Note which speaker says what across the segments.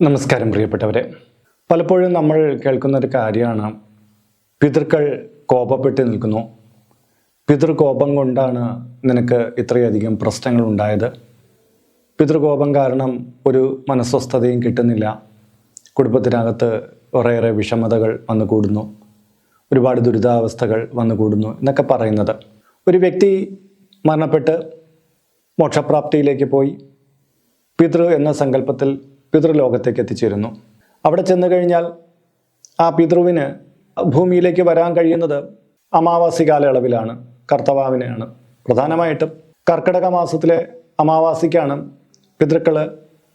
Speaker 1: നമസ്കാരം പ്രിയപ്പെട്ടവരെ. പലപ്പോഴും നമ്മൾ കേൾക്കുന്ന ഒരു കാര്യമാണ് പിതൃക്കൾ കോപപ്പെട്ട് നിൽക്കുന്നു. പിതൃകോപം കൊണ്ടാണ് നിനക്ക് ഇത്രയധികം പ്രശ്നങ്ങൾ ഉണ്ടായത് പിതൃകോപം കാരണം ഒരു മനസ്വസ്ഥതയും കിട്ടുന്നില്ല. കുടുംബത്തിനകത്ത് കുറേയേറെ വിഷമതകൾ വന്നു കൂടുന്നു ഒരുപാട് ദുരിതാവസ്ഥകൾ വന്നു കൂടുന്നു എന്നൊക്കെ പറയുന്നത്. ഒരു വ്യക്തി മരണപ്പെട്ട് മോക്ഷപ്രാപ്തിയിലേക്ക് പോയി. പിതൃ എന്ന സങ്കല്പത്തിൽ പിതൃലോകത്തേക്ക് എത്തിച്ചേരുന്നു അവിടെ ചെന്നു കഴിഞ്ഞാൽ ആ പിതൃവിന് ഭൂമിയിലേക്ക് വരാൻ കഴിയുന്നത് അമാവാസി കാലയളവിലാണ്. കർത്തവാവിനെയാണ്. പ്രധാനമായിട്ടും കർക്കിടക മാസത്തിലെ അമാവാസിക്കാണ് പിതൃക്കൾ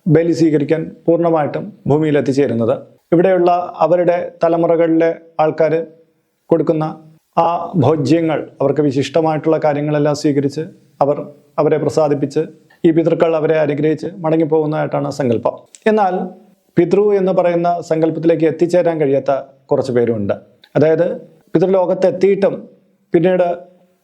Speaker 1: ബലി സ്വീകരിക്കാൻ പൂർണമായിട്ടും ഭൂമിയിൽ എത്തിച്ചേരുന്നത് ഇവിടെയുള്ള അവരുടെ തലമുറകളിലെ ആൾക്കാർ കൊടുക്കുന്ന ആ ഭോജ്യങ്ങൾ അവർക്ക് വിശിഷ്ടമായിട്ടുള്ള കാര്യങ്ങളെല്ലാം സ്വീകരിച്ച് അവർ അവരെ പ്രസാദിപ്പിച്ച് ഈ പിതൃക്കൾ അവരെ അനുഗ്രഹിച്ച് മടങ്ങിപ്പോകുന്നതായിട്ടാണ് സങ്കല്പം. എന്നാൽ പിതൃ എന്ന് പറയുന്ന സങ്കല്പത്തിലേക്ക് എത്തിച്ചേരാൻ കഴിയാത്ത കുറച്ച് പേരുണ്ട്. അതായത് പിതൃലോകത്ത് എത്തിയിട്ടും പിന്നീട്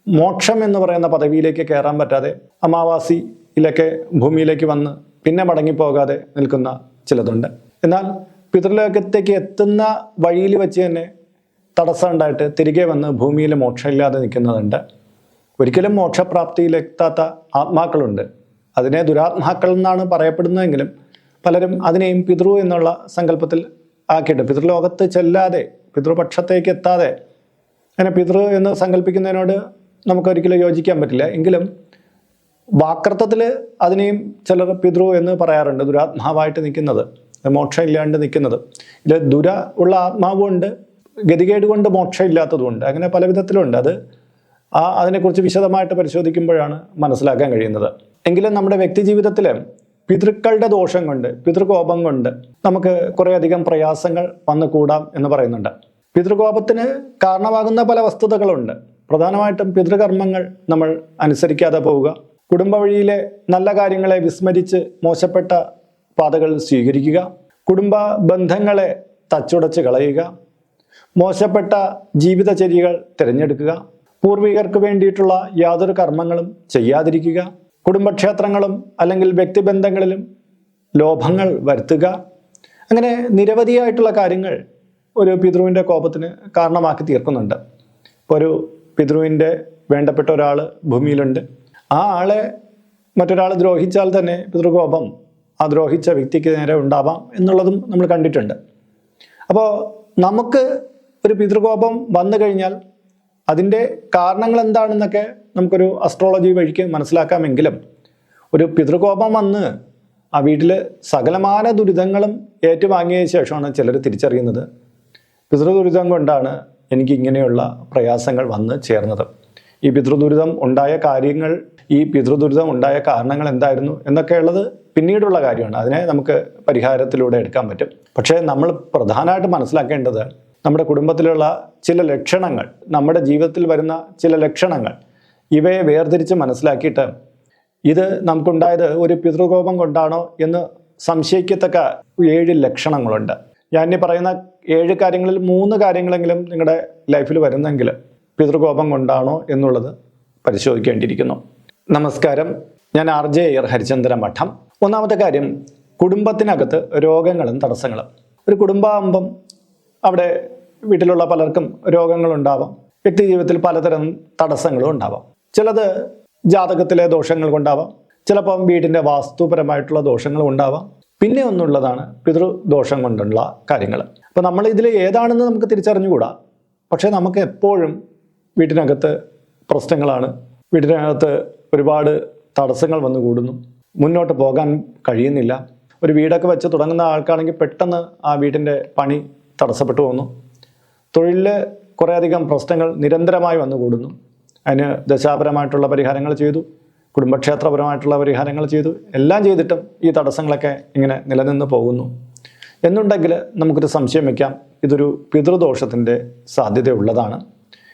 Speaker 1: മോക്ഷം എന്ന് പറയുന്ന പദവിയിലേക്ക് കയറാൻ പറ്റാതെ അമാവാസിയിലൊക്കെ ഭൂമിയിലേക്ക് വന്ന് പിന്നെ മടങ്ങിപ്പോകാതെ നിൽക്കുന്ന ചിലതുണ്ട്. എന്നാൽ പിതൃലോകത്തേക്ക് എത്തുന്ന വഴിയിൽ വെച്ച് തന്നെ തടസ്സം ഉണ്ടായിട്ട് തിരികെ വന്ന് ഭൂമിയിൽ മോക്ഷമില്ലാതെ നിൽക്കുന്നതുണ്ട്. ഒരിക്കലും മോക്ഷപ്രാപ്തിയിലെത്താത്ത ആത്മാക്കളുണ്ട്. അതിനെ ദുരാത്മാക്കൾ എന്നാണ് പറയപ്പെടുന്നതെങ്കിലും പലരും അതിനെയും പിതൃ എന്നുള്ള സങ്കല്പത്തിൽ ആക്കിയിട്ട് പിതൃലോകത്ത് ചെല്ലാതെ പിതൃപക്ഷത്തേക്ക് എത്താതെ അങ്ങനെ പിതൃ എന്ന് സങ്കല്പിക്കുന്നതിനോട് നമുക്കൊരിക്കലും യോജിക്കാൻ പറ്റില്ല. എങ്കിലും വാക്രത്വത്തിൽ അതിനെയും ചിലർ പിതൃ എന്ന് പറയാറുണ്ട് ദുരാത്മാവായിട്ട് നിൽക്കുന്നത് മോക്ഷം ഇല്ലാണ്ട് നിൽക്കുന്നത്. ഇതിൽ ദുര ഉള്ള ആത്മാവുമുണ്ട് ഗതികേട് കൊണ്ട് മോക്ഷം ഇല്ലാത്തതുമുണ്ട് അങ്ങനെ പല വിധത്തിലുണ്ട് അത് ആ അതിനെക്കുറിച്ച് വിശദമായിട്ട് പരിശോധിക്കുമ്പോഴാണ് മനസ്സിലാക്കാൻ കഴിയുന്നത്. എങ്കിലും നമ്മുടെ വ്യക്തി ജീവിതത്തിൽ പിതൃക്കളുടെ ദോഷം കൊണ്ട് പിതൃകോപം കൊണ്ട് നമുക്ക് കുറേയധികം പ്രയാസങ്ങൾ വന്നു കൂടാം എന്ന് പറയുന്നുണ്ട്. പിതൃകോപത്തിന് കാരണമാകുന്ന പല വസ്തുതകളുണ്ട്. പ്രധാനമായിട്ടും പിതൃകർമ്മങ്ങൾ നമ്മൾ അനുസരിക്കാതെ പോവുക. കുടുംബ വഴിയിലെ നല്ല കാര്യങ്ങളെ വിസ്മരിച്ച് മോശപ്പെട്ട പാതകൾ സ്വീകരിക്കുക. കുടുംബ ബന്ധങ്ങളെ തച്ചുടച്ച് കളയുക. മോശപ്പെട്ട ജീവിതചര്യകൾ തിരഞ്ഞെടുക്കുക. പൂർവികർക്ക് വേണ്ടിയിട്ടുള്ള യാതൊരു കർമ്മങ്ങളും ചെയ്യാതിരിക്കുക. കുടുംബക്ഷേത്രങ്ങളും അല്ലെങ്കിൽ വ്യക്തിബന്ധങ്ങളിലും ലോഭങ്ങൾ വരുത്തുക. അങ്ങനെ നിരവധിയായിട്ടുള്ള കാര്യങ്ങൾ ഒരു പിതൃവിന്റെ കോപത്തിന് കാരണമാക്കി തീർക്കുന്നുണ്ട്. ഇപ്പോൾ ഒരു പിതൃവിന്റെ വേണ്ടപ്പെട്ട ഒരാൾ ഭൂമിയിലുണ്ട്. ആ ആളെ മറ്റൊരാൾ ദ്രോഹിച്ചാൽ തന്നെ പിതൃകോപം ആ ദ്രോഹിച്ച വ്യക്തിക്ക് നേരെ ഉണ്ടാവാം എന്നുള്ളതും നമ്മൾ കണ്ടിട്ടുണ്ട്. അപ്പോൾ നമുക്ക് ഒരു പിതൃകോപം വന്നു കഴിഞ്ഞാൽ അതിന്റെ കാരണങ്ങൾ എന്താണെന്നൊക്കെ നമുക്കൊരു അസ്ട്രോളജി വഴിക്ക് മനസ്സിലാക്കാമെങ്കിലും ഒരു പിതൃകോപം വന്ന് ആ വീട്ടിൽ സകലമാന ദുരിതങ്ങളും ഏറ്റുവാങ്ങിയ ശേഷമാണ് ചിലർ തിരിച്ചറിയുന്നത്. പിതൃദുരിതം കൊണ്ടാണ് എനിക്ക് ഇങ്ങനെയുള്ള പ്രയാസങ്ങൾ വന്ന് ചേർന്നത്. ഈ പിതൃദുരിതം ഉണ്ടായ കാര്യങ്ങൾ ഈ പിതൃദുരിതം ഉണ്ടായ കാരണങ്ങൾ എന്തായിരുന്നു എന്നൊക്കെയുള്ളത് പിന്നീടുള്ള കാര്യമാണ്. അതിനെ നമുക്ക് പരിഹാരത്തിലൂടെ എടുക്കാൻ പറ്റും. പക്ഷേ നമ്മൾ പ്രധാനമായിട്ട് മനസ്സിലാക്കേണ്ടത് നമ്മുടെ കുടുംബത്തിലുള്ള ചില ലക്ഷണങ്ങൾ നമ്മുടെ ജീവിതത്തിൽ വരുന്ന ചില ലക്ഷണങ്ങൾ ഇവയെ വേർതിരിച്ച് മനസ്സിലാക്കിയിട്ട് ഇത് നമുക്കുണ്ടായത് ഒരു പിതൃകോപം കൊണ്ടാണോ എന്ന് സംശയിക്കത്തക്ക ഏഴ് ലക്ഷണങ്ങളുണ്ട്. ഞാൻ ഇനി പറയുന്ന ഏഴ് കാര്യങ്ങളിൽ മൂന്ന് കാര്യങ്ങളെങ്കിലും നിങ്ങളുടെ ലൈഫിൽ വരുന്നെങ്കിൽ പിതൃകോപം കൊണ്ടാണോ എന്നുള്ളത് പരിശോധിക്കേണ്ടിയിരിക്കുന്നു. നമസ്കാരം. ഞാൻ ആർ ജെ അയ്യർ ഹരിചന്ദ്ര മഠം. ഒന്നാമത്തെ കാര്യം കുടുംബത്തിനകത്ത് രോഗങ്ങളും തടസ്സങ്ങളും. ഒരു കുടുംബാകുമ്പം അവിടെ വീട്ടിലുള്ള പലർക്കും രോഗങ്ങളുണ്ടാവാം. വ്യക്തി ജീവിതത്തിൽ പലതരം തടസ്സങ്ങളും ഉണ്ടാവാം. ചിലത് ജാതകത്തിലെ ദോഷങ്ങൾ കൊണ്ടാവാം. ചിലപ്പം വീടിന്റെ വാസ്തുപരമായിട്ടുള്ള ദോഷങ്ങളും ഉണ്ടാവാം പിന്നെ ഒന്നുള്ളതാണ് പിതൃദോഷം കൊണ്ടുള്ള കാര്യങ്ങൾ. അപ്പോൾ നമ്മൾ ഇതിൽ ഏതാണെന്ന് നമുക്ക് തിരിച്ചറിഞ്ഞുകൂടാ. പക്ഷേ നമുക്ക് എപ്പോഴും വീട്ടിനകത്ത് പ്രശ്നങ്ങളാണ്. വീട്ടിനകത്ത് ഒരുപാട് തടസ്സങ്ങൾ വന്നു കൂടുന്നു. മുന്നോട്ട് പോകാൻ കഴിയുന്നില്ല. ഒരു വീടൊക്കെ വെച്ച് തുടങ്ങുന്ന ആൾക്കാണെങ്കിൽ പെട്ടെന്ന് ആ വീടിന്റെ പണി തടസ്സപ്പെട്ടു പോകുന്നു. തൊഴിലിൽ കുറേയധികം പ്രശ്നങ്ങൾ നിരന്തരമായി വന്നു കൂടുന്നു അതിന് ദശാപരമായിട്ടുള്ള പരിഹാരങ്ങൾ ചെയ്തു കുടുംബക്ഷേത്രപരമായിട്ടുള്ള പരിഹാരങ്ങൾ ചെയ്തു. എല്ലാം ചെയ്തിട്ടും ഈ തടസ്സങ്ങളൊക്കെ ഇങ്ങനെ നിലനിന്ന് പോകുന്നു. എന്നുണ്ടെങ്കിൽ നമുക്കൊരു സംശയം വയ്ക്കാം ഇതൊരു പിതൃദോഷത്തിന്റെ സാധ്യതയുള്ളതാണ്.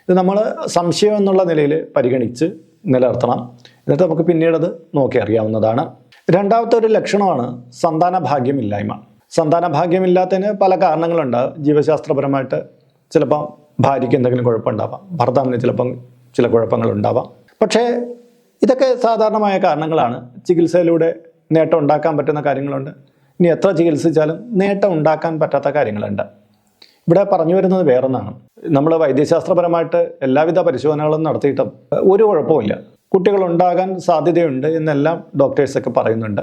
Speaker 1: ഇത് നമ്മൾ സംശയം എന്നുള്ള നിലയിൽ പരിഗണിച്ച് നിലനിർത്തണം. എന്നിട്ട് നമുക്ക് പിന്നീടത് നോക്കി അറിയാവുന്നതാണ് രണ്ടാമത്തെ ഒരു ലക്ഷണമാണ് സന്താന ഭാഗ്യമില്ലായ്മ സന്താന ഭാഗ്യമില്ലാത്തതിന് പല കാരണങ്ങളുണ്ട്. ജീവശാസ്ത്രപരമായിട്ട് ചിലപ്പം ഭാര്യയ്ക്ക് എന്തെങ്കിലും കുഴപ്പമുണ്ടാവാം. ഭർത്താവിന് ചിലപ്പം ചില കുഴപ്പങ്ങളുണ്ടാവാം. പക്ഷേ ഇതൊക്കെ സാധാരണമായ കാരണങ്ങളാണ്. ചികിത്സയിലൂടെ നേട്ടം ഉണ്ടാക്കാൻ പറ്റുന്ന കാര്യങ്ങളുണ്ട്. ഇനി എത്ര ചികിത്സിച്ചാലും നേട്ടം ഉണ്ടാക്കാൻ പറ്റാത്ത കാര്യങ്ങളുണ്ട്. ഇവിടെ പറഞ്ഞു വരുന്നത് വേറൊന്നാണ്. നമ്മൾ വൈദ്യശാസ്ത്രപരമായിട്ട് എല്ലാവിധ പരിശോധനകളും നടത്തിയിട്ടും ഒരു കുഴപ്പമില്ല കുട്ടികൾ ഉണ്ടാകാൻ സാധ്യതയുണ്ട് എന്നെല്ലാം ഡോക്ടേഴ്സൊക്കെ പറയുന്നുണ്ട്.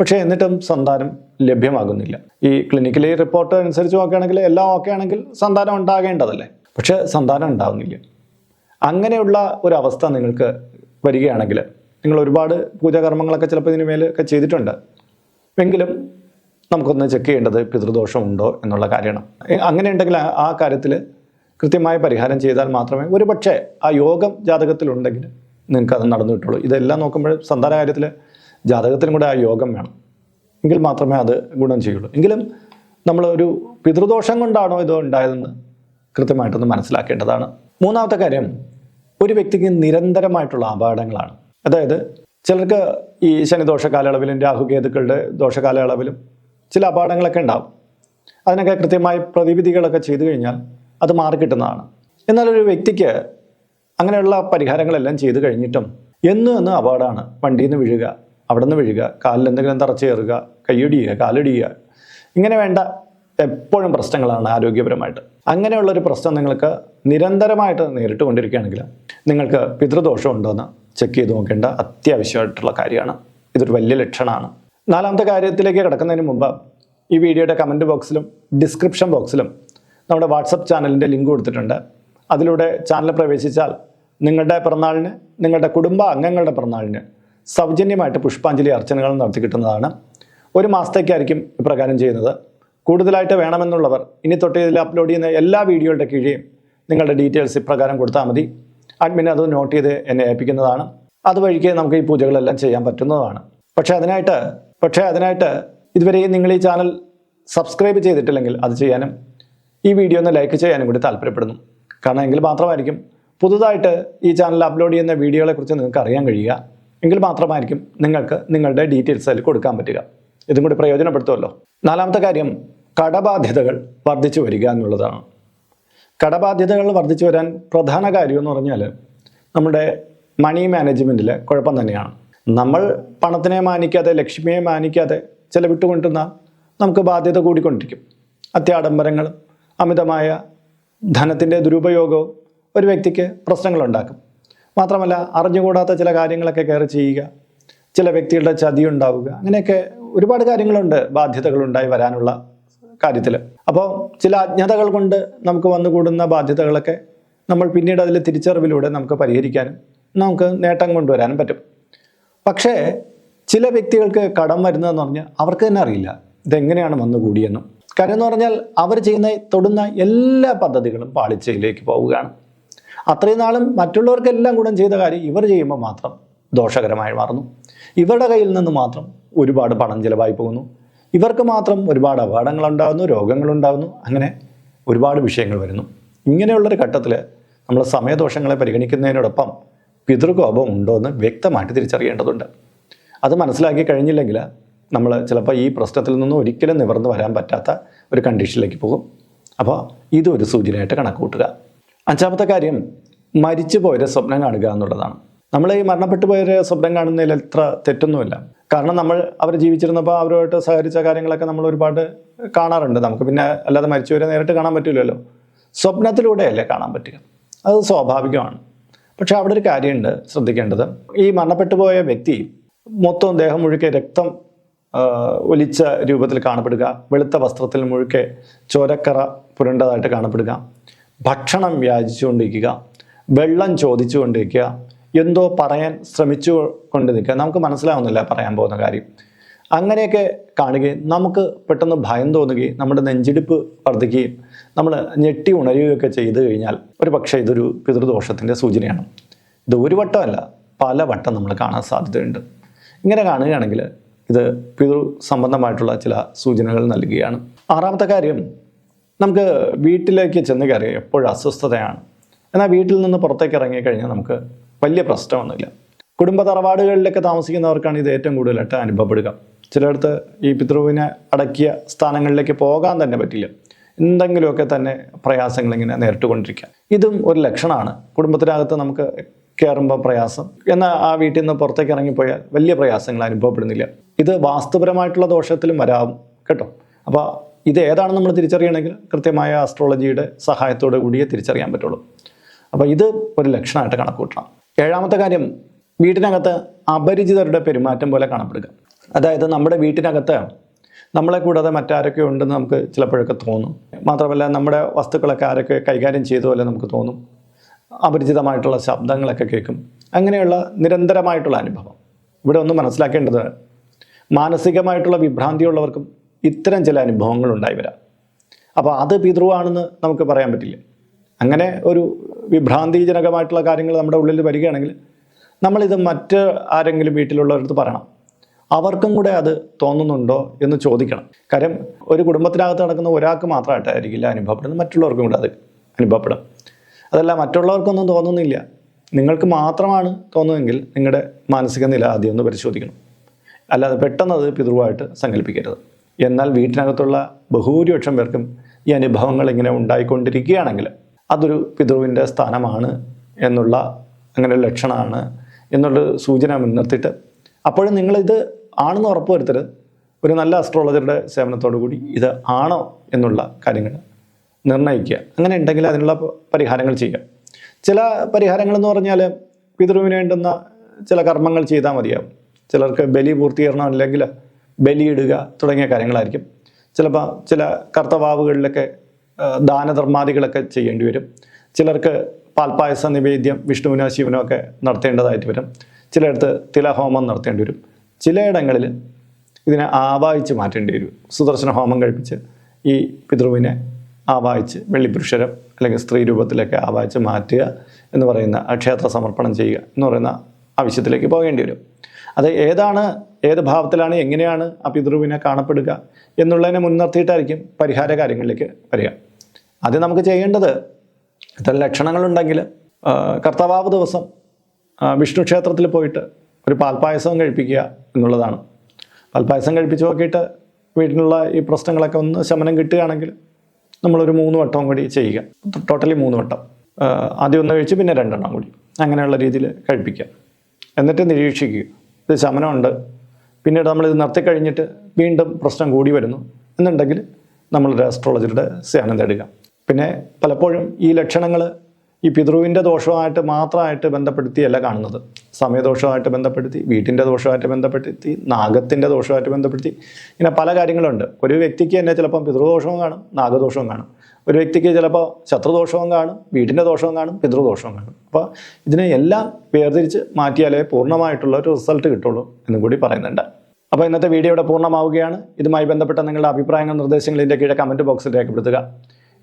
Speaker 1: പക്ഷേ എന്നിട്ടും സന്താനം ലഭ്യമാകുന്നില്ല. ഈ ക്ലിനിക്കലി റിപ്പോർട്ട് അനുസരിച്ച് നോക്കുകയാണെങ്കിൽ എല്ലാം ഓക്കെ ആണെങ്കിൽ സന്താനം ഉണ്ടാകേണ്ടതല്ലേ? പക്ഷേ സന്താനം ഉണ്ടാകുന്നില്ല അങ്ങനെയുള്ള ഒരു അവസ്ഥ നിങ്ങൾക്ക് വരികയാണെങ്കിൽ നിങ്ങൾ ഒരുപാട് പൂജാകർമ്മങ്ങളൊക്കെ ചിലപ്പോൾ ഇതിന് മേലൊക്കെ ചെയ്തിട്ടുണ്ട്. എങ്കിലും നമുക്കൊന്ന് ചെക്ക് ചെയ്യേണ്ടത് പിതൃദോഷം ഉണ്ടോ എന്നുള്ള കാര്യമാണ്. അങ്ങനെ ഉണ്ടെങ്കിൽ ആ- കാര്യത്തിൽ കൃത്യമായ പരിഹാരം ചെയ്താൽ മാത്രമേ ഒരു പക്ഷേ ആ യോഗം ജാതകത്തിലുണ്ടെങ്കിൽ നിങ്ങൾക്ക് അത് നടന്നു കിട്ടുള്ളൂ ഇതെല്ലാം നോക്കുമ്പോൾ സന്താന കാര്യത്തിൽ ജാതകത്തിനും കൂടെ ആ യോഗം വേണം. എങ്കിൽ മാത്രമേ അത് ഗുണം ചെയ്യുള്ളൂ. എങ്കിലും നമ്മളൊരു പിതൃദോഷം കൊണ്ടാണോ ഇത് ഉണ്ടായതെന്ന് കൃത്യമായിട്ടൊന്ന് മനസ്സിലാക്കേണ്ടതാണ്. മൂന്നാമത്തെ കാര്യം ഒരു വ്യക്തിക്ക് നിരന്തരമായിട്ടുള്ള അപകടങ്ങളാണ്. അതായത് ചിലർക്ക് ഈ ശനിദോഷ കാലയളവിലും രാഹുകേതുക്കളുടെ ദോഷ കാലയളവിലും ചില അപകടങ്ങളൊക്കെ ഉണ്ടാവും. അതിനൊക്കെ കൃത്യമായി പ്രതിവിധികളൊക്കെ ചെയ്തു കഴിഞ്ഞാൽ അത് മാറിക്കിട്ടുന്നതാണ് എന്നാൽ ഒരു വ്യക്തിക്ക് അങ്ങനെയുള്ള പരിഹാരങ്ങളെല്ലാം ചെയ്തു കഴിഞ്ഞിട്ടും എന്നും എന്നും അപകടമാണ് വണ്ടിയിൽ നിന്ന് വീഴുക അവിടെ നിന്ന് വീഴുക കാലിൽ എന്തെങ്കിലും തറച്ച് കയറുക കൈയിടിയുക കാലിടിയുക. ഇങ്ങനെ വേണ്ട എപ്പോഴും പ്രശ്നങ്ങളാണ് ആരോഗ്യപരമായിട്ട്. അങ്ങനെയുള്ളൊരു പ്രശ്നം നിങ്ങൾക്ക് നിരന്തരമായിട്ട് നേരിട്ട് കൊണ്ടിരിക്കുകയാണെങ്കിൽ നിങ്ങൾക്ക് പിതൃദോഷം ഉണ്ടോയെന്ന് ചെക്ക് ചെയ്ത് നോക്കേണ്ട അത്യാവശ്യമായിട്ടുള്ള കാര്യമാണ്. ഇതൊരു വലിയ ലക്ഷണമാണ്. നാലാമത്തെ കാര്യത്തിലേക്ക് കിടക്കുന്നതിന് മുമ്പ് ഈ വീഡിയോയുടെ കമന്റ് ബോക്സിലും ഡിസ്ക്രിപ്ഷൻ ബോക്സിലും നമ്മുടെ വാട്സപ്പ് ചാനലിന്റെ ലിങ്ക് കൊടുത്തിട്ടുണ്ട്. അതിലൂടെ ചാനൽ പ്രവേശിച്ചാൽ നിങ്ങളുടെ പിറന്നാളിന് നിങ്ങളുടെ കുടുംബ അംഗങ്ങളുടെ പിറന്നാളിന് സൗജന്യമായിട്ട് പുഷ്പാഞ്ജലി അർച്ചനകൾ നടത്തി കിട്ടുന്നതാണ്. ഒരു മാസത്തേക്കായിരിക്കും ഇപ്രകാരം ചെയ്യുന്നത്. കൂടുതലായിട്ട് വേണമെന്നുള്ളവർ ഇനി തൊട്ട് ഇതിൽ അപ്ലോഡ് ചെയ്യുന്ന എല്ലാ വീഡിയോയുടെ കീഴെയും നിങ്ങളുടെ ഡീറ്റെയിൽസ് ഇപ്രകാരം കൊടുത്താൽ മതി. അഡ്മിൻ അത് നോട്ട് ചെയ്ത് എന്നെ ഏൽപ്പിക്കുന്നതാണ്. അതുവഴിക്ക് നമുക്ക് ഈ പൂജകളെല്ലാം ചെയ്യാൻ പറ്റുന്നതാണ്. പക്ഷേ അതിനായിട്ട് പക്ഷേ അതിനായിട്ട് ഇതുവരെയും നിങ്ങൾ ഈ ചാനൽ സബ്സ്ക്രൈബ് ചെയ്തിട്ടില്ലെങ്കിൽ അത് ചെയ്യാനും ഈ വീഡിയോ ഒന്ന് ലൈക്ക് ചെയ്യാനും കൂടി താല്പര്യപ്പെടുന്നു. കാരണം എങ്കിൽ മാത്രമായിരിക്കും പുതുതായിട്ട് ഈ ചാനൽ അപ്ലോഡ് ചെയ്യുന്ന വീഡിയോകളെക്കുറിച്ച് നിങ്ങൾക്ക് അറിയാൻ കഴിയുക. എങ്കിൽ മാത്രമായിരിക്കും നിങ്ങൾക്ക് നിങ്ങളുടെ ഡീറ്റെയിൽസ് അതിൽ കൊടുക്കാൻ പറ്റുക. ഇതും കൂടി പ്രയോജനപ്പെടുത്തുമല്ലോ. നാലാമത്തെ കാര്യം കടബാധ്യതകൾ വർദ്ധിച്ചു വരിക എന്നുള്ളതാണ്. കടബാധ്യതകൾ വർദ്ധിച്ചു വരാൻ പ്രധാന കാര്യം എന്ന് പറഞ്ഞാൽ നമ്മുടെ മണി മാനേജ്മെന്റിലെ കുഴപ്പം തന്നെയാണ്. നമ്മൾ പണത്തിനെ മാനിക്കാതെ ലക്ഷ്മിയെ മാനിക്കാതെ ചെലവിട്ടുകൊണ്ടിരുന്ന നമുക്ക് ബാധ്യത കൂടിക്കൊണ്ടിരിക്കും. അത്യാഡംബരങ്ങളും അമിതമായ ധനത്തിന്റെ ദുരുപയോഗവും ഒരു വ്യക്തിക്ക് പ്രശ്നങ്ങളുണ്ടാക്കും. മാത്രമല്ല അറിഞ്ഞുകൂടാത്ത ചില കാര്യങ്ങളൊക്കെ കയറി ചെയ്യുക. ചില വ്യക്തികളുടെ ചതി ഉണ്ടാവുക അങ്ങനെയൊക്കെ ഒരുപാട് കാര്യങ്ങളുണ്ട് ബാധ്യതകൾ ഉണ്ടായി വരാനുള്ള കാര്യത്തിൽ. അപ്പോൾ ചില അജ്ഞതകൾ കൊണ്ട് നമുക്ക് വന്നുകൂടുന്ന ബാധ്യതകളൊക്കെ നമ്മൾ പിന്നീട് അതിൽ തിരിച്ചറിവിലൂടെ നമുക്ക് പരിഹരിക്കാനും നമുക്ക് നേട്ടം കൊണ്ടുവരാനും പറ്റും. പക്ഷേ ചില വ്യക്തികൾക്ക് കടം വരുന്നതെന്ന് പറഞ്ഞാൽ അവർക്ക് തന്നെ അറിയില്ല ഇതെങ്ങനെയാണ് വന്നുകൂടിയെന്നും. കാര്യം എന്ന് പറഞ്ഞാൽ അവർ ചെയ്യുന്ന തൊടുന്ന എല്ലാ പദ്ധതികളും പാളിച്ചയിലേക്ക് പോവുകയാണ്. അത്രയും നാളും മറ്റുള്ളവർക്കെല്ലാം ഗുണം ചെയ്ത കാര്യം ഇവർ ചെയ്യുമ്പോൾ മാത്രം ദോഷകരമായി മാറുന്നു. ഇവരുടെ കയ്യിൽ നിന്ന് മാത്രം ഒരുപാട് പണം ചിലവായി പോകുന്നു. ഇവർക്ക് മാത്രം ഒരുപാട് അപകടങ്ങളുണ്ടാകുന്നു രോഗങ്ങളുണ്ടാകുന്നു അങ്ങനെ ഒരുപാട് വിഷയങ്ങൾ വരുന്നു. ഇങ്ങനെയുള്ളൊരു ഘട്ടത്തിൽ നമ്മൾ സമയദോഷങ്ങളെ പരിഗണിക്കുന്നതിനോടൊപ്പം പിതൃകോപം ഉണ്ടോ എന്ന് വ്യക്തമായിട്ട് തിരിച്ചറിയേണ്ടതുണ്ട്. അത് മനസ്സിലാക്കി കഴിഞ്ഞില്ലെങ്കിൽ നമ്മൾ ചിലപ്പോൾ ഈ പ്രശ്നത്തിൽ നിന്നും ഒരിക്കലും നിവർന്നു വരാൻ പറ്റാത്ത ഒരു കണ്ടീഷനിലേക്ക് പോകും. അപ്പോൾ ഇതൊരു സൂചനയായിട്ട് കണക്ക് കൂട്ടുക അഞ്ചാമത്തെ കാര്യം മരിച്ചു പോയവരെ സ്വപ്നം കാണുക എന്നുള്ളതാണ്. നമ്മൾ ഈ മരണപ്പെട്ടു പോയവരെ സ്വപ്നം കാണുന്നതിൽ എത്ര തെറ്റൊന്നുമില്ല. കാരണം നമ്മൾ അവർ ജീവിച്ചിരുന്നപ്പോൾ അവരുമായിട്ട് സഹകരിച്ച കാര്യങ്ങളൊക്കെ നമ്മൾ ഒരുപാട് കാണാറുണ്ട്. നമുക്ക് പിന്നെ അല്ലാതെ മരിച്ചവരെ നേരിട്ട് കാണാൻ പറ്റില്ലല്ലോ. സ്വപ്നത്തിലൂടെയല്ലേ കാണാൻ പറ്റുക. അത് സ്വാഭാവികമാണ്. പക്ഷെ അവിടെ ഒരു കാര്യമുണ്ട് ശ്രദ്ധിക്കേണ്ടത്. ഈ മരണപ്പെട്ടു പോയ വ്യക്തി മൊത്തം ദേഹം മുഴുക്കെ രക്തം ഒലിച്ച രൂപത്തിൽ കാണപ്പെടുക. വെളുത്ത വസ്ത്രത്തിൽ മുഴുക്കെ ചോരക്കറ പുരണ്ടതായിട്ട് കാണപ്പെടുക. ഭക്ഷണം യാചിച്ചുകൊണ്ടിരിക്കുക വെള്ളം ചോദിച്ചു കൊണ്ടിരിക്കുക എന്തോ പറയാൻ ശ്രമിച്ചു കൊണ്ട് നിൽക്കുക നമുക്ക് മനസ്സിലാവുന്നില്ല പറയാൻ പോകുന്ന കാര്യം. അങ്ങനെയൊക്കെ കാണുകയും നമുക്ക് പെട്ടെന്ന് ഭയം തോന്നുകയും നമ്മുടെ നെഞ്ചിടിപ്പ് വർദ്ധിക്കുകയും നമ്മൾ ഞെട്ടി ഉണരുകയൊക്കെ ചെയ്തു കഴിഞ്ഞാൽ ഒരു പക്ഷേ ഇതൊരു പിതൃദോഷത്തിന്റെ സൂചനയാണ്. ഇത് ഒരു വട്ടമല്ല പല വട്ടം നമ്മൾ കാണാൻ സാധ്യതയുണ്ട്. ഇങ്ങനെ കാണുകയാണെങ്കിൽ ഇത് പിതൃ സംബന്ധമായിട്ടുള്ള ചില സൂചനകൾ നൽകുകയാണ്. ആറാമത്തെ കാര്യം നമുക്ക് വീട്ടിലേക്ക് ചെന്ന് കയറി എപ്പോഴും അസ്വസ്ഥതയാണ്. എന്നാൽ വീട്ടിൽ നിന്ന് പുറത്തേക്ക് ഇറങ്ങിക്കഴിഞ്ഞാൽ നമുക്ക് വലിയ പ്രശ്നമൊന്നുമില്ല. കുടുംബ തറവാടുകളിലൊക്കെ താമസിക്കുന്നവർക്കാണ് ഇത് ഏറ്റവും കൂടുതലായിട്ട് അനുഭവപ്പെടുക. ചിലയിടത്ത് ഈ പിതൃവിനെ അടക്കിയ സ്ഥാനങ്ങളിലേക്ക് പോകാൻ തന്നെ പറ്റില്ല. എന്തെങ്കിലുമൊക്കെ തന്നെ പ്രയാസങ്ങൾ ഇങ്ങനെ നേരിട്ടുകൊണ്ടിരിക്കുക. ഇതും ഒരു ലക്ഷണമാണ്. കുടുംബത്തിനകത്ത് നമുക്ക് കയറുമ്പോൾ പ്രയാസം. എന്നാൽ ആ വീട്ടിൽ നിന്ന് പുറത്തേക്ക് ഇറങ്ങിപ്പോയാൽ വലിയ പ്രയാസങ്ങൾ അനുഭവപ്പെടുന്നില്ല. ഇത് വാസ്തുപരമായിട്ടുള്ള ദോഷത്തിലും വരാം കേട്ടോ. അപ്പോൾ ഇത് ഏതാണ് നമ്മൾ തിരിച്ചറിയണമെങ്കിൽ കൃത്യമായ ആസ്ട്രോളജിയുടെ സഹായത്തോടു കൂടിയേ തിരിച്ചറിയാൻ പറ്റുള്ളൂ. അപ്പോൾ ഇത് ഒരു ലക്ഷണമായിട്ട് കണക്കൂട്ടണം. ഏഴാമത്തെ കാര്യം വീട്ടിനകത്ത് അപരിചിതരുടെ പെരുമാറ്റം പോലെ കാണപ്പെടുക. അതായത് നമ്മുടെ വീട്ടിനകത്ത് നമ്മളെ കൂടാതെ മറ്റാരൊക്കെ ഉണ്ടെന്ന് നമുക്ക് ചിലപ്പോഴൊക്കെ തോന്നും. മാത്രമല്ല നമ്മുടെ വസ്തുക്കളൊക്കെ ആരൊക്കെ കൈകാര്യം ചെയ്ത പോലെ നമുക്ക് തോന്നും. അപരിചിതമായിട്ടുള്ള ശബ്ദങ്ങളൊക്കെ കേൾക്കും. അങ്ങനെയുള്ള നിരന്തരമായിട്ടുള്ള അനുഭവം. ഇവിടെ ഒന്ന് മനസ്സിലാക്കേണ്ടത് മാനസികമായിട്ടുള്ള വിഭ്രാന്തിയുള്ളവർക്കും ഇത്തരം ചില അനുഭവങ്ങൾ ഉണ്ടായി വരാം. അപ്പോൾ അത് പിതൃവാണെന്ന് നമുക്ക് പറയാൻ പറ്റില്ല. അങ്ങനെ ഒരു വിഭ്രാന്തിജനകമായിട്ടുള്ള കാര്യങ്ങൾ നമ്മുടെ ഉള്ളിൽ വരികയാണെങ്കിൽ നമ്മളിത് മറ്റ് ആരെങ്കിലും വീട്ടിലുള്ളവരടുത്ത് പറയണം. അവർക്കും കൂടെ അത് തോന്നുന്നുണ്ടോ എന്ന് ചോദിക്കണം. കാര്യം ഒരു കുടുംബത്തിനകത്ത് നടക്കുന്ന ഒരാൾക്ക് മാത്രമായിട്ടായിരിക്കില്ല അനുഭവപ്പെടുന്നത്. മറ്റുള്ളവർക്കും കൂടെ അത് അനുഭവപ്പെടും. അതല്ല മറ്റുള്ളവർക്കൊന്നും തോന്നുന്നില്ല. നിങ്ങൾക്ക് മാത്രമാണ് തോന്നുന്നതെങ്കിൽ നിങ്ങളുടെ മാനസിക നില ആദ്യം ഒന്ന് പരിശോധിക്കണം. അല്ലാതെ പെട്ടെന്ന് അത് പിതൃവായിട്ട് സങ്കല്പിക്കരുത്. എന്നാൽ വീട്ടിനകത്തുള്ള ബഹുഭൂരിപക്ഷം പേർക്കും ഈ അനുഭവങ്ങൾ ഇങ്ങനെ ഉണ്ടായിക്കൊണ്ടിരിക്കുകയാണെങ്കിൽ അതൊരു പിതൃവിന്റെ സ്ഥാനമാണ് എന്നുള്ള അങ്ങനെ ഒരു ലക്ഷണമാണ് എന്നുള്ള സൂചന മുൻനിർത്തിയിട്ട് അപ്പോഴും നിങ്ങളിത് ആണെന്ന് ഉറപ്പ് വരുത്തരുത്. ഒരു നല്ല അസ്ട്രോളജറുടെ സേവനത്തോടു കൂടി ഇത് ആണോ എന്നുള്ള കാര്യങ്ങൾ നിർണയിക്കുക. അങ്ങനെ ഉണ്ടെങ്കിൽ അതിനുള്ള പരിഹാരങ്ങൾ ചെയ്യുക. ചില പരിഹാരങ്ങൾ എന്ന് പറഞ്ഞാൽ പിതൃവിന് വേണ്ടുന്ന ചില കർമ്മങ്ങൾ ചെയ്താൽ മതിയാവും. ചിലർക്ക് ബലി പൂർത്തീകരണം അല്ലെങ്കിൽ ബലിയിടുക തുടങ്ങിയ കാര്യങ്ങളായിരിക്കും. ചിലപ്പോൾ ചില കർത്തവാവുകളിലൊക്കെ ദാനധർമാദികളൊക്കെ ചെയ്യേണ്ടി വരും. ചിലർക്ക് പാൽപ്പായസ നിവേദ്യം വിഷ്ണുവിനോ ശിവനോ ഒക്കെ നടത്തേണ്ടതായിട്ട് വരും. ചിലയിടത്ത് തിലഹോമം നടത്തേണ്ടി വരും. ചിലയിടങ്ങളിൽ ഇതിനെ ആവാഹിച്ച് മാറ്റേണ്ടി വരും. സുദർശന ഹോമം കഴിപ്പിച്ച് ഈ പിതൃവിനെ ആവാഹിച്ച് വെള്ളിപുരുഷരം അല്ലെങ്കിൽ സ്ത്രീ രൂപത്തിലൊക്കെ ആവാഹിച്ച് മാറ്റുക എന്ന് പറയുന്ന ക്ഷേത്ര സമർപ്പണം ചെയ്യുക എന്ന് പറയുന്ന ആവശ്യത്തിലേക്ക് പോകേണ്ടി വരും. അത് ഏതാണ് ഏത് ഭാവത്തിലാണ് എങ്ങനെയാണ് ആ പിതൃവിനെ കാണപ്പെടുക എന്നുള്ളതിനെ മുൻനിർത്തിയിട്ടായിരിക്കും പരിഹാര കാര്യങ്ങളിലേക്ക് വരിക. ആദ്യം നമുക്ക് ചെയ്യേണ്ടത് ഇത്തരം ലക്ഷണങ്ങളുണ്ടെങ്കിൽ കർത്തവാവ് ദിവസം വിഷ്ണു ക്ഷേത്രത്തിൽ പോയിട്ട് ഒരു പാൽപ്പായസം കഴിപ്പിക്കുക എന്നുള്ളതാണ്. പാൽപ്പായസം കഴിപ്പിച്ച് നോക്കിയിട്ട് വീട്ടിലുള്ള ഈ പ്രശ്നങ്ങളൊക്കെ ഒന്ന് ശമനം കിട്ടുകയാണെങ്കിൽ നമ്മളൊരു മൂന്ന് വട്ടവും കൂടി ചെയ്യുക. ടോട്ടലി മൂന്ന് വട്ടം. ആദ്യം ഒന്ന് കഴിച്ച് പിന്നെ രണ്ടെണ്ണം കൂടി. അങ്ങനെയുള്ള രീതിയിൽ കഴിപ്പിക്കുക. എന്നിട്ട് നിരീക്ഷിക്കുക. ഇത് ശമനമുണ്ട്. പിന്നീട് നമ്മളിത് നിർത്തി കഴിഞ്ഞിട്ട് വീണ്ടും പ്രശ്നം കൂടി വരുന്നു. എന്നുണ്ടെങ്കിൽ നമ്മളൊരു ആസ്ട്രോളജറുടെ സേവനം തേടുക. പിന്നെ പലപ്പോഴും ഈ ലക്ഷണങ്ങൾ ഈ പിതൃവിന്റെ ദോഷമായിട്ട് മാത്രമായിട്ട് ബന്ധപ്പെടുത്തിയല്ല കാണുന്നത്. സമയദോഷമായിട്ട് ബന്ധപ്പെടുത്തി വീട്ടിന്റെ ദോഷമായിട്ട് ബന്ധപ്പെടുത്തി നാഗത്തിന്റെ ദോഷമായിട്ട് ബന്ധപ്പെടുത്തി. ഇങ്ങനെ പല കാര്യങ്ങളുണ്ട്. ഒരു വ്യക്തിക്ക് തന്നെ ചിലപ്പം പിതൃദോഷവും കാണും നാഗദോഷവും കാണും. ഒരു വ്യക്തിക്ക് ചിലപ്പോൾ ശത്രുദോഷവും കാണും വീട്ടിന്റെ ദോഷവും കാണും പിതൃദോഷവും കാണും. അപ്പോൾ ഇതിനെ എല്ലാം വേർതിരിച്ച് മാറ്റിയാലേ പൂർണമായിട്ടുള്ള ഒരു റിസൾട്ട് കിട്ടുള്ളൂ എന്നും കൂടി പറയുന്നുണ്ട്. അപ്പോൾ ഇന്നത്തെ വീഡിയോ ഇവിടെ പൂർണമാവുകയാണ്. ഇതുമായി ബന്ധപ്പെട്ട നിങ്ങളുടെ അഭിപ്രായങ്ങൾ നിർദ്ദേശങ്ങൾ ഇതിന്റെ കീഴെ കമന്റ് ബോക്സിൽ രേഖപ്പെടുത്തുക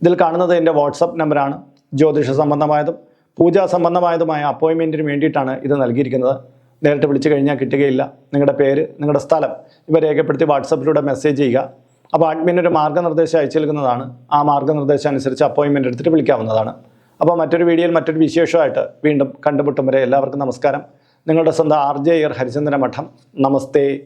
Speaker 1: ഇതിൽ കാണുന്നത് എന്റെ വാട്സപ്പ് നമ്പറാണ്. ജ്യോതിഷ സംബന്ധമായതും പൂജാ സംബന്ധമായതുമായ അപ്പോയിൻമെന്റിന് വേണ്ടിയിട്ടാണ് ഇത് നൽകിയിരിക്കുന്നത്. നേരിട്ട് വിളിച്ചു കഴിഞ്ഞാൽ കിട്ടുകയില്ല. നിങ്ങളുടെ പേര് നിങ്ങളുടെ സ്ഥലം ഇവ രേഖപ്പെടുത്തി വാട്സപ്പിലൂടെ മെസ്സേജ് ചെയ്യുക. അപ്പോൾ അഡ്മിൻ ഒരു മാർഗനിർദ്ദേശം അയച്ചു നൽകുന്നതാണ്. ആ മാർഗനിർദ്ദേശം അനുസരിച്ച് അപ്പോയിൻമെന്റ് എടുത്തിട്ട് വിളിക്കാവുന്നതാണ്. അപ്പോൾ മറ്റൊരു വീഡിയോയിൽ മറ്റൊരു വിശേഷമായിട്ട് വീണ്ടും കണ്ടുമുട്ടും വരെ എല്ലാവർക്കും നമസ്കാരം. നിങ്ങളുടെ സ്വന്തം ആർ ജെ ഇയർ ഹരിചന്ദ്ര മഠം നമസ്തേ.